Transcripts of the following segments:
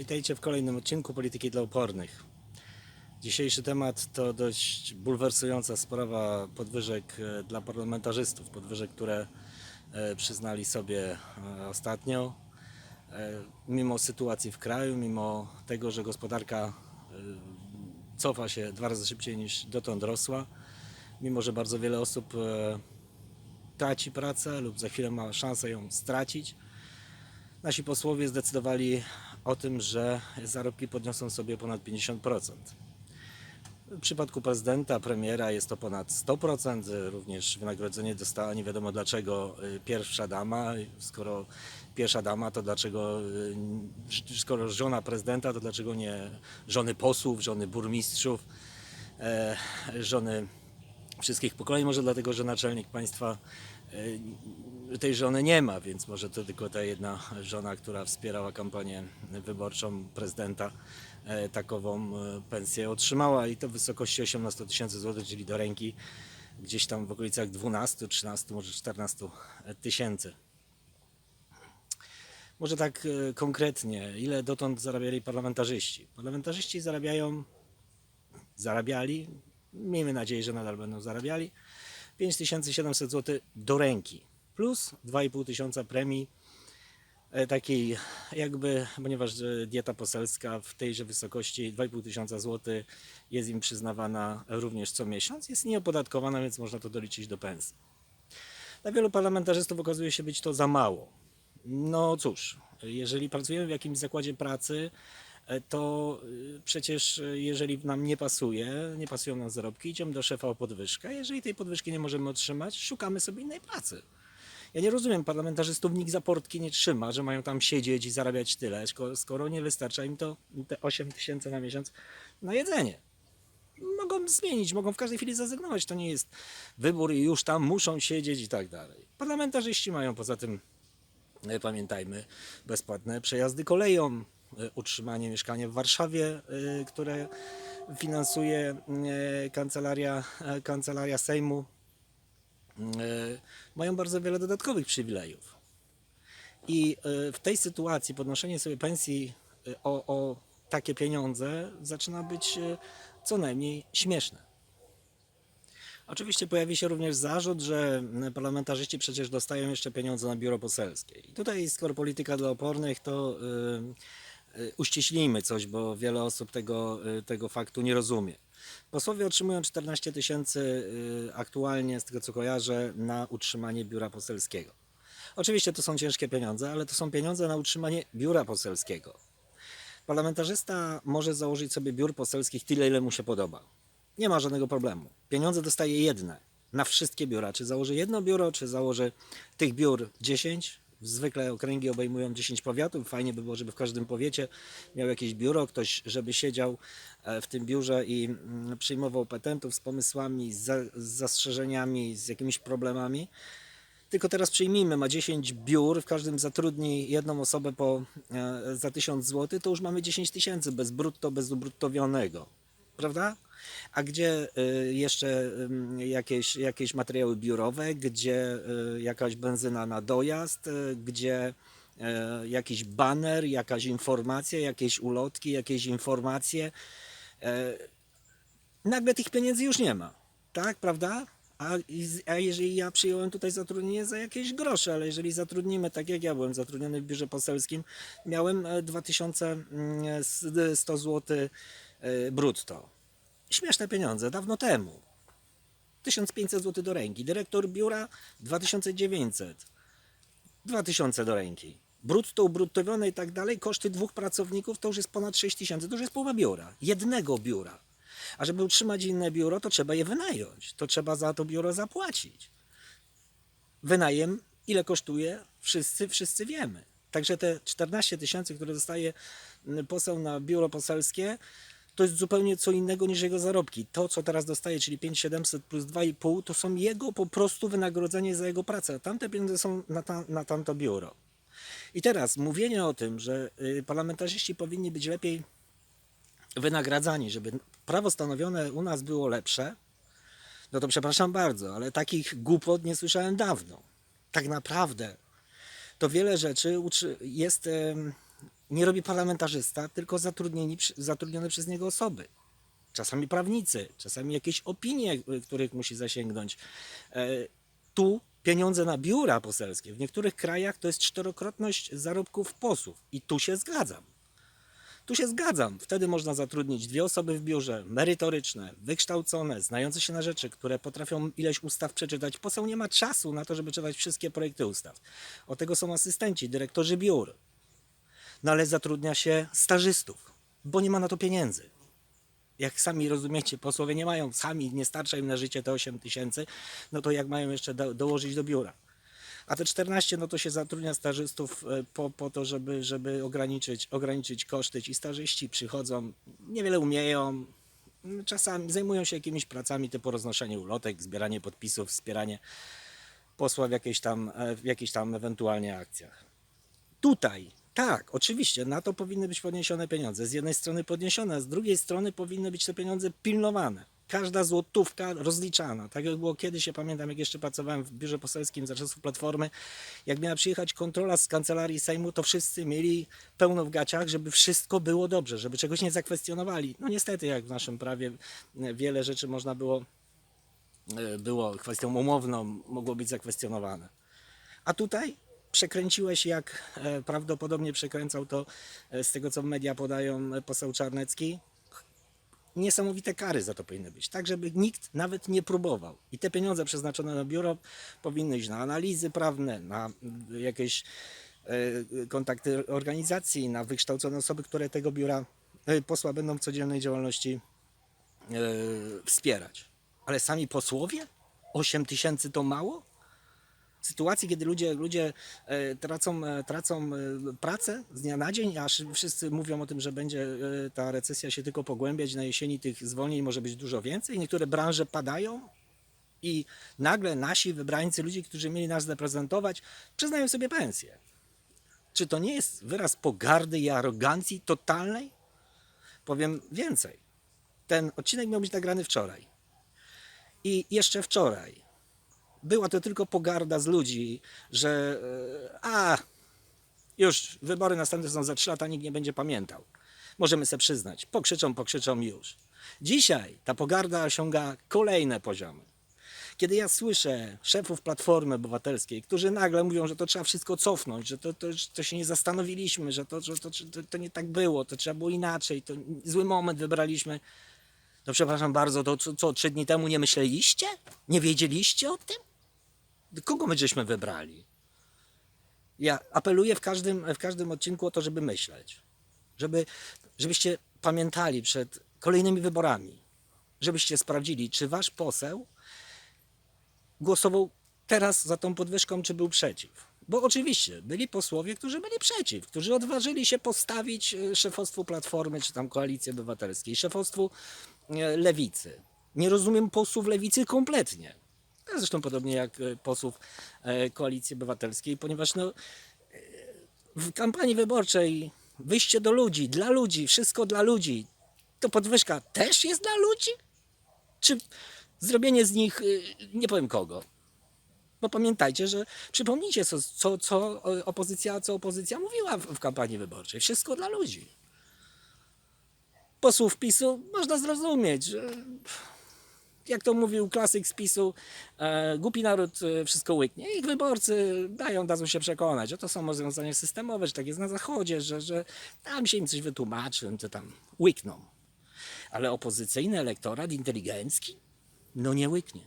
Witajcie w kolejnym odcinku Polityki dla Upornych. Dzisiejszy temat to dość bulwersująca sprawa podwyżek e, dla parlamentarzystów. Podwyżek, które e, przyznali sobie e, ostatnio. Mimo sytuacji w kraju, mimo tego, że gospodarka cofa się dwa razy szybciej niż dotąd rosła, mimo że bardzo wiele osób traci pracę lub za chwilę ma szansę ją stracić, Nasi posłowie zdecydowali o tym, że zarobki podniosą sobie ponad 50%. W przypadku prezydenta, premiera jest to ponad 100%. Również wynagrodzenie dostała nie wiadomo dlaczego y, pierwsza dama. Skoro pierwsza dama, to dlaczego, y, skoro żona prezydenta, to dlaczego nie żony posłów, żony burmistrzów, e, żony wszystkich pokoleń? Może dlatego, że naczelnik państwa e, tej żony nie ma, więc może to tylko ta jedna żona, która wspierała kampanię wyborczą prezydenta, e, takową e, pensję otrzymała i to w wysokości 18 tysięcy złotych, czyli do ręki gdzieś tam w okolicach 12, 13, może 14 tysięcy. Może tak konkretnie, ile dotąd zarabiali parlamentarzyści? Parlamentarzyści zarabiają, zarabiali, miejmy nadzieję, że nadal będą zarabiali, 5700 zł do ręki, plus 2,5 tysiąca premii e, takiej jakby, ponieważ e, dieta poselska w tejże wysokości 2,5 tysiąca złotych jest im przyznawana również co miesiąc, jest nieopodatkowana, więc można to doliczyć do pensji. Dla wielu parlamentarzystów okazuje się być to za mało. No cóż, jeżeli pracujemy w jakimś zakładzie pracy, to y, przecież e, jeżeli nam nie pasuje, nie pasują nam zarobki, idziemy do szefa o podwyżkę. Jeżeli tej podwyżki nie możemy otrzymać, szukamy sobie innej pracy. Ja nie rozumiem, parlamentarzystów nikt za portki nie trzyma, że mają tam siedzieć i zarabiać tyle, skoro- nie wystarcza im to te 8 tysięcy na miesiąc na jedzenie. Mogą zmienić, mogą w każdej chwili zrezygnować. To nie jest wybór i już tam muszą siedzieć i tak dalej. Parlamentarzyści mają poza tym E, pamiętajmy, bezpłatne przejazdy koleją, e, utrzymanie mieszkania w Warszawie, e, które finansuje e, kancelaria, e, kancelaria Sejmu. E, Mają bardzo wiele dodatkowych przywilejów. I e, w tej sytuacji podnoszenie sobie pensji e, o, o takie pieniądze zaczyna być e, co najmniej śmieszne. Oczywiście pojawi się również zarzut, że parlamentarzyści przecież dostają jeszcze pieniądze na biuro poselskie. I tutaj, skoro polityka dla opornych, to y, y, uściślijmy coś, bo wiele osób tego, y, tego faktu nie rozumie. Posłowie otrzymują 14 tysięcy y, aktualnie, z tego co kojarzę, na utrzymanie biura poselskiego. Oczywiście to są ciężkie pieniądze, ale to są pieniądze na utrzymanie biura poselskiego. Parlamentarzysta może założyć sobie biur poselskich tyle, ile mu się podoba. Nie ma żadnego problemu. Pieniądze dostaje jedne na wszystkie biura. Czy założy jedno biuro, czy założy tych biur 10. Zwykle okręgi obejmują 10 powiatów. Fajnie by było, żeby w każdym powiecie miał jakieś biuro, ktoś, żeby siedział e, w tym biurze i mm, przyjmował petentów z pomysłami, z, za, z zastrzeżeniami, z jakimiś problemami. Tylko teraz przyjmijmy, ma 10 biur, w każdym zatrudni jedną osobę po, e, za 1000 zł, to już mamy 10 tysięcy bez brutto, bez ubruttowionego. Prawda? A gdzie y, jeszcze jakieś, jakieś materiały biurowe, gdzie y, jakaś benzyna na dojazd, y, gdzie jakiś baner, jakaś informacja, jakieś ulotki, jakieś informacje. Nagle tych pieniędzy już nie ma. Tak, prawda? A, a jeżeli ja przyjąłem tutaj zatrudnienie za jakieś grosze, ale jeżeli zatrudnimy, tak jak ja byłem zatrudniony w biurze poselskim, miałem e, 2100 zł e, brutto. Śmieszne pieniądze, dawno temu. 1500 zł do ręki. Dyrektor biura 2900. 2000 do ręki. Brutto, ubruttowione i tak dalej, koszty dwóch pracowników to już jest ponad 6000. To już jest połowa biura. Jednego biura. A żeby utrzymać inne biuro, to trzeba je wynająć. To trzeba za to biuro zapłacić. Wynajem, ile kosztuje, wszyscy, wszyscy wiemy. Także te 14 tysięcy, które dostaje mm, poseł na biuro poselskie, to jest zupełnie co innego niż jego zarobki. To, co teraz dostaje, czyli 5700 plus 2,5, to są jego po prostu wynagrodzenie za jego pracę. A tamte pieniądze są na, ta, na tamto biuro. I teraz mówienie o tym, że y, parlamentarzyści powinni być lepiej wynagradzani, żeby prawo stanowione u nas było lepsze, no to przepraszam bardzo, ale takich głupot nie słyszałem dawno. Tak naprawdę to wiele rzeczy jest nie robi parlamentarzysta, tylko zatrudnieni, zatrudnione przez niego osoby. Czasami prawnicy, czasami jakieś opinie, y, których musi zasięgnąć. E, Tu pieniądze na biura poselskie. W niektórych krajach to jest czterokrotność zarobków posłów. I tu się zgadzam. Tu się zgadzam. Wtedy można zatrudnić dwie osoby w biurze, merytoryczne, wykształcone, znające się na rzeczy, które potrafią ileś ustaw przeczytać. Poseł nie ma czasu na to, żeby czytać wszystkie projekty ustaw. Od tego są asystenci, dyrektorzy biur. No ale zatrudnia się stażystów, bo nie ma na to pieniędzy. Jak sami rozumiecie, posłowie nie mają, sami nie starcza im na życie te 8 tysięcy, no to jak mają jeszcze do, dołożyć do biura? A te 14, no to się zatrudnia stażystów e, po, po to, żeby, żeby ograniczyć, ograniczyć koszty. Ci stażyści przychodzą, niewiele umieją, czasami zajmują się jakimiś pracami typu roznoszenie ulotek, zbieranie podpisów, wspieranie posła w jakiejś tam, e, w jakichś tam ewentualnie akcjach. Tutaj, tak, oczywiście, na to powinny być podniesione pieniądze. Z jednej strony podniesione, a z drugiej strony powinny być te pieniądze pilnowane. Każda złotówka rozliczana. Tak jak było kiedyś, ja pamiętam, jak jeszcze pracowałem w biurze poselskim za czasów Platformy, jak miała przyjechać kontrola z kancelarii Sejmu, to wszyscy mieli pełno w gaciach, żeby wszystko było dobrze, żeby czegoś nie zakwestionowali. No niestety, jak w naszym prawie e, wiele rzeczy można było, e, było kwestią umowną, mogło być zakwestionowane. A tutaj przekręciłeś, jak e, prawdopodobnie przekręcał to e, z tego, co media podają e, poseł Czarnecki. Niesamowite kary za to powinny być, tak żeby nikt nawet nie próbował. I te pieniądze przeznaczone na biuro powinny iść na analizy prawne, na jakieś kontakty organizacji, na wykształcone osoby, które tego biura posła będą w codziennej działalności wspierać. Ale sami posłowie? 8 tysięcy to mało? Sytuacji, kiedy ludzie, ludzie e, tracą, e, tracą e, pracę z dnia na dzień, aż wszyscy mówią o tym, że będzie ta recesja się tylko pogłębiać, na jesieni tych zwolnień może być dużo więcej, niektóre branże padają i nagle nasi wybrańcy, ludzie, którzy mieli nas reprezentować, przyznają sobie pensję. Czy to nie jest wyraz pogardy i arogancji totalnej? Powiem więcej. Ten odcinek miał być nagrany wczoraj. I jeszcze wczoraj była to tylko pogarda z ludzi, że e, a, już wybory następne są za 3 lata, nikt nie będzie pamiętał. Możemy sobie przyznać. Pokrzyczą, pokrzyczą już. Dzisiaj ta pogarda osiąga kolejne poziomy. Kiedy ja słyszę szefów Platformy Obywatelskiej, którzy nagle mówią, że to trzeba wszystko cofnąć, że to, to, że to się nie zastanowiliśmy, że, to, że to, to, to nie tak było, to trzeba było inaczej, to zły moment wybraliśmy. To przepraszam bardzo, to co, co trzy dni temu nie myśleliście? Nie wiedzieliście o tym? Kogo my żeśmy wybrali? Ja apeluję w każdym, w każdym odcinku o to, żeby myśleć. Żeby, żebyście pamiętali przed kolejnymi wyborami. Żebyście sprawdzili, czy wasz poseł głosował teraz za tą podwyżką, czy był przeciw. Bo oczywiście byli posłowie, którzy byli przeciw, którzy odważyli się postawić e, szefostwu Platformy, czy tam Koalicji Obywatelskiej, szefostwu e, Lewicy. Nie rozumiem posłów Lewicy kompletnie. Zresztą podobnie jak e, posłów e, Koalicji Obywatelskiej, ponieważ no, e, w kampanii wyborczej wyjście do ludzi, dla ludzi, wszystko dla ludzi, to podwyżka też jest dla ludzi? Czy zrobienie z nich, nie powiem kogo, bo pamiętajcie, że przypomnijcie, co, co, co opozycja, co opozycja mówiła w, w kampanii wyborczej. Wszystko dla ludzi. Posłów PiSu można zrozumieć, że jak to mówił klasyk z PiSu, e, głupi naród e, wszystko łyknie. Ich wyborcy dają, dadzą się przekonać, że to są rozwiązania systemowe, że tak jest na zachodzie, że, że tam się im coś wytłumaczy, to tam łykną. Ale opozycyjny elektorat inteligencki? No nie łyknie.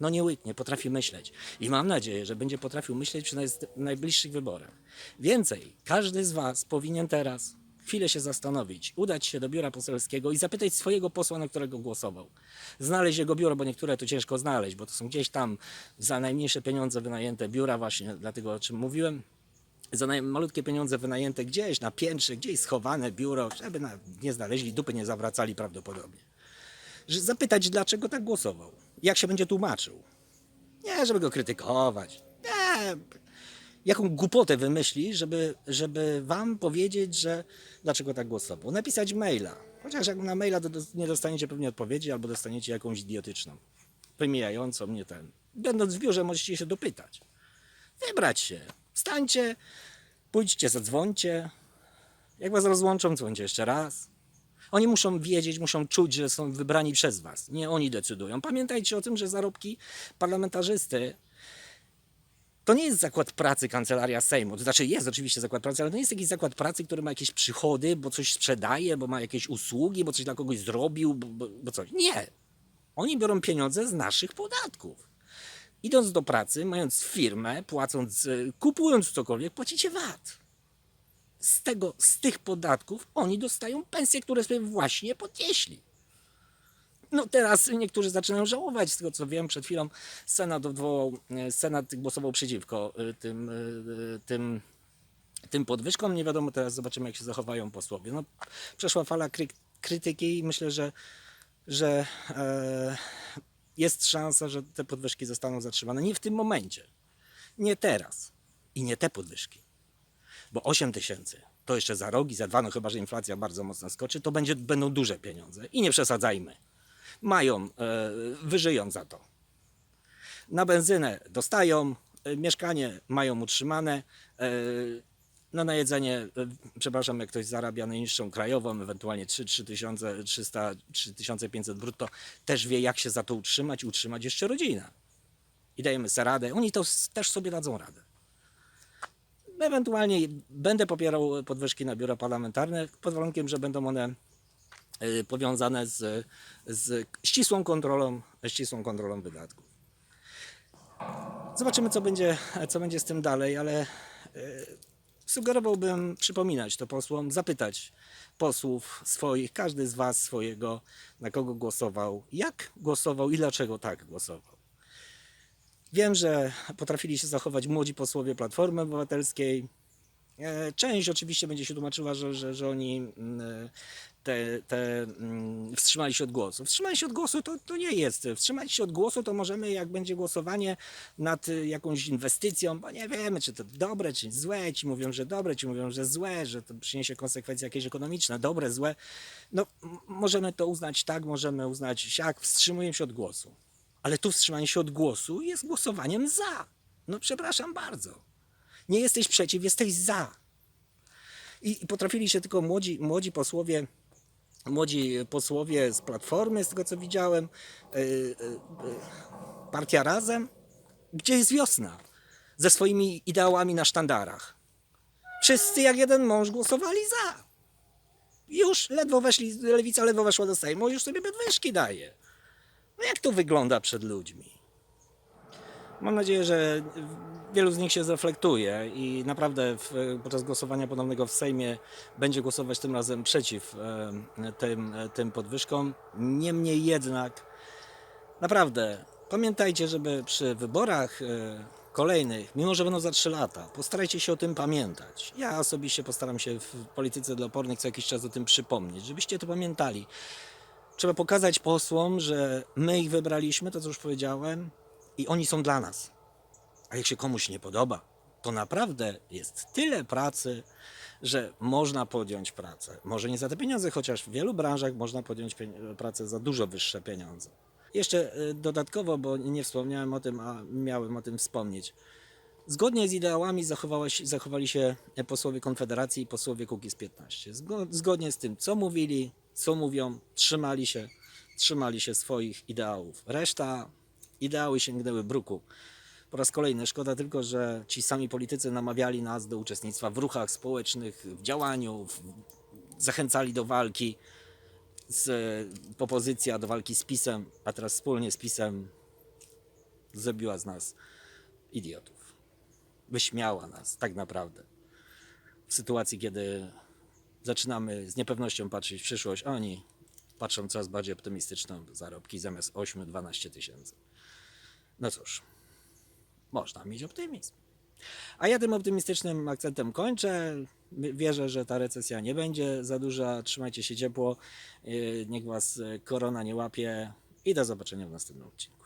No nie łyknie, potrafi myśleć. I mam nadzieję, że będzie potrafił myśleć przy naj- najbliższych wyborach. Więcej, każdy z Was powinien teraz chwilę się zastanowić, udać się do biura poselskiego i zapytać swojego posła, na którego głosował. Znaleźć jego biuro, bo niektóre to ciężko znaleźć, bo to są gdzieś tam za najmniejsze pieniądze wynajęte biura, właśnie dlatego o czym mówiłem. Za malutkie pieniądze wynajęte gdzieś na piętrze, gdzieś schowane biuro, żeby nie znaleźli, dupy nie zawracali prawdopodobnie zapytać, dlaczego tak głosował. Jak się będzie tłumaczył. Nie, żeby go krytykować. Nie. Jaką głupotę wymyśli, żeby, żeby wam powiedzieć, że dlaczego tak głosował. Napisać maila. Chociaż jak na maila to dos- nie dostaniecie pewnie odpowiedzi, albo dostaniecie jakąś idiotyczną. Wymijającą mnie ten. Będąc w biurze możecie się dopytać. Wybrać się. Wstańcie, pójdźcie, zadzwońcie, Jak was rozłączą, dzwońcie jeszcze raz. Oni muszą wiedzieć, muszą czuć, że są wybrani przez was. Nie oni decydują. Pamiętajcie o tym, że zarobki parlamentarzysty to nie jest zakład pracy kancelaria Sejmu. To znaczy jest oczywiście zakład pracy, ale to nie jest jakiś zakład pracy, który ma jakieś przychody, bo coś sprzedaje, bo ma jakieś usługi, bo coś dla kogoś zrobił, bo, bo, bo coś. Nie. Oni biorą pieniądze z naszych podatków. Idąc do pracy, mając firmę, płacąc, y, kupując cokolwiek, płacicie VAT. Z, tego, z tych podatków oni dostają pensje, które sobie właśnie podnieśli. No teraz niektórzy zaczynają żałować, z tego co wiem, przed chwilą Senat odwołał, e, Senat głosował przeciwko e, tym, e, tym, tym podwyżkom. Nie wiadomo teraz, zobaczymy jak się zachowają posłowie. No, przeszła fala kry, krytyki i myślę, że, że e, jest szansa, że te podwyżki zostaną zatrzymane. Nie w tym momencie, nie teraz i nie te podwyżki, bo 8 tysięcy to jeszcze za rok i za dwa, no chyba, że inflacja bardzo mocno skoczy, to będzie, będą duże pieniądze i nie przesadzajmy mają, e, wyżyją za to. Na benzynę dostają, e, mieszkanie mają utrzymane, e, no na jedzenie, przepraszam, jak ktoś zarabia najniższą krajową, ewentualnie 3, 3300, 3500 brutto, też wie jak się za to utrzymać utrzymać jeszcze rodzinę. I dajemy sobie radę. Oni to też sobie dadzą radę. Ewentualnie będę popierał podwyżki na biura parlamentarne pod warunkiem, że będą one powiązane z, z ścisłą kontrolą, ścisłą kontrolą wydatków. Zobaczymy, co będzie, co będzie z tym dalej, ale y, sugerowałbym przypominać to posłom, zapytać posłów swoich, każdy z Was swojego, na kogo głosował, jak głosował i dlaczego tak głosował. Wiem, że potrafili się zachować młodzi posłowie Platformy Obywatelskiej, E, Część oczywiście będzie się tłumaczyła, że, że, że oni mm, te, te, mm, wstrzymali się od głosu. Wstrzymali się od głosu to, to nie jest. Wstrzymać się od głosu to możemy, jak będzie głosowanie nad y, jakąś inwestycją, bo nie wiemy, czy to dobre, czy złe. Ci mówią, że dobre, ci mówią, że złe, że to przyniesie konsekwencje jakieś ekonomiczne, dobre, złe. No, możemy to uznać tak, możemy uznać siak, wstrzymujemy się od głosu. Ale tu wstrzymanie się od głosu jest głosowaniem za. No przepraszam bardzo. Nie jesteś przeciw, jesteś za. I potrafili się tylko młodzi, młodzi posłowie, młodzi posłowie z Platformy, z tego co widziałem, yy, yy, yy, partia Razem, gdzie jest wiosna, ze swoimi ideałami na sztandarach. Wszyscy jak jeden mąż głosowali za. Już ledwo weszli, lewica ledwo weszła do Sejmu, już sobie podwyżki daje. No jak to wygląda przed ludźmi? Mam nadzieję, że wielu z nich się zreflektuje i naprawdę w, podczas głosowania ponownego w Sejmie będzie głosować tym razem przeciw e, tym, tym podwyżkom. Niemniej jednak, naprawdę, pamiętajcie, żeby przy wyborach e, kolejnych, mimo że będą za 3 lata, postarajcie się o tym pamiętać. Ja osobiście postaram się w polityce dla opornych co jakiś czas o tym przypomnieć, żebyście to pamiętali. Trzeba pokazać posłom, że my ich wybraliśmy, to co już powiedziałem, i oni są dla nas. A jak się komuś nie podoba, to naprawdę jest tyle pracy, że można podjąć pracę. Może nie za te pieniądze, chociaż w wielu branżach można podjąć pracę za dużo wyższe pieniądze. Jeszcze y, dodatkowo, bo nie wspomniałem o tym, a miałem o tym wspomnieć. Zgodnie z ideałami zachowali się posłowie Konfederacji i posłowie Kukiz 15. Zgo- Zgodnie z tym, co mówili, co mówią, trzymali się, trzymali się swoich ideałów. Reszta ideały sięgnęły bruku. Po raz kolejny szkoda tylko, że ci sami politycy namawiali nas do uczestnictwa w ruchach społecznych, w działaniu, w, zachęcali do walki z opozycja do walki z PiSem, a teraz wspólnie z PiSem zrobiła z nas idiotów. Wyśmiała nas tak naprawdę. W sytuacji, kiedy zaczynamy z niepewnością patrzeć w przyszłość, oni patrzą coraz bardziej optymistyczną zarobki zamiast 8-12 tysięcy. No cóż, można mieć optymizm. A ja tym optymistycznym akcentem kończę. Wierzę, że ta recesja nie będzie za duża. Trzymajcie się ciepło. Yy, Niech Was korona nie łapie. I do zobaczenia w następnym odcinku.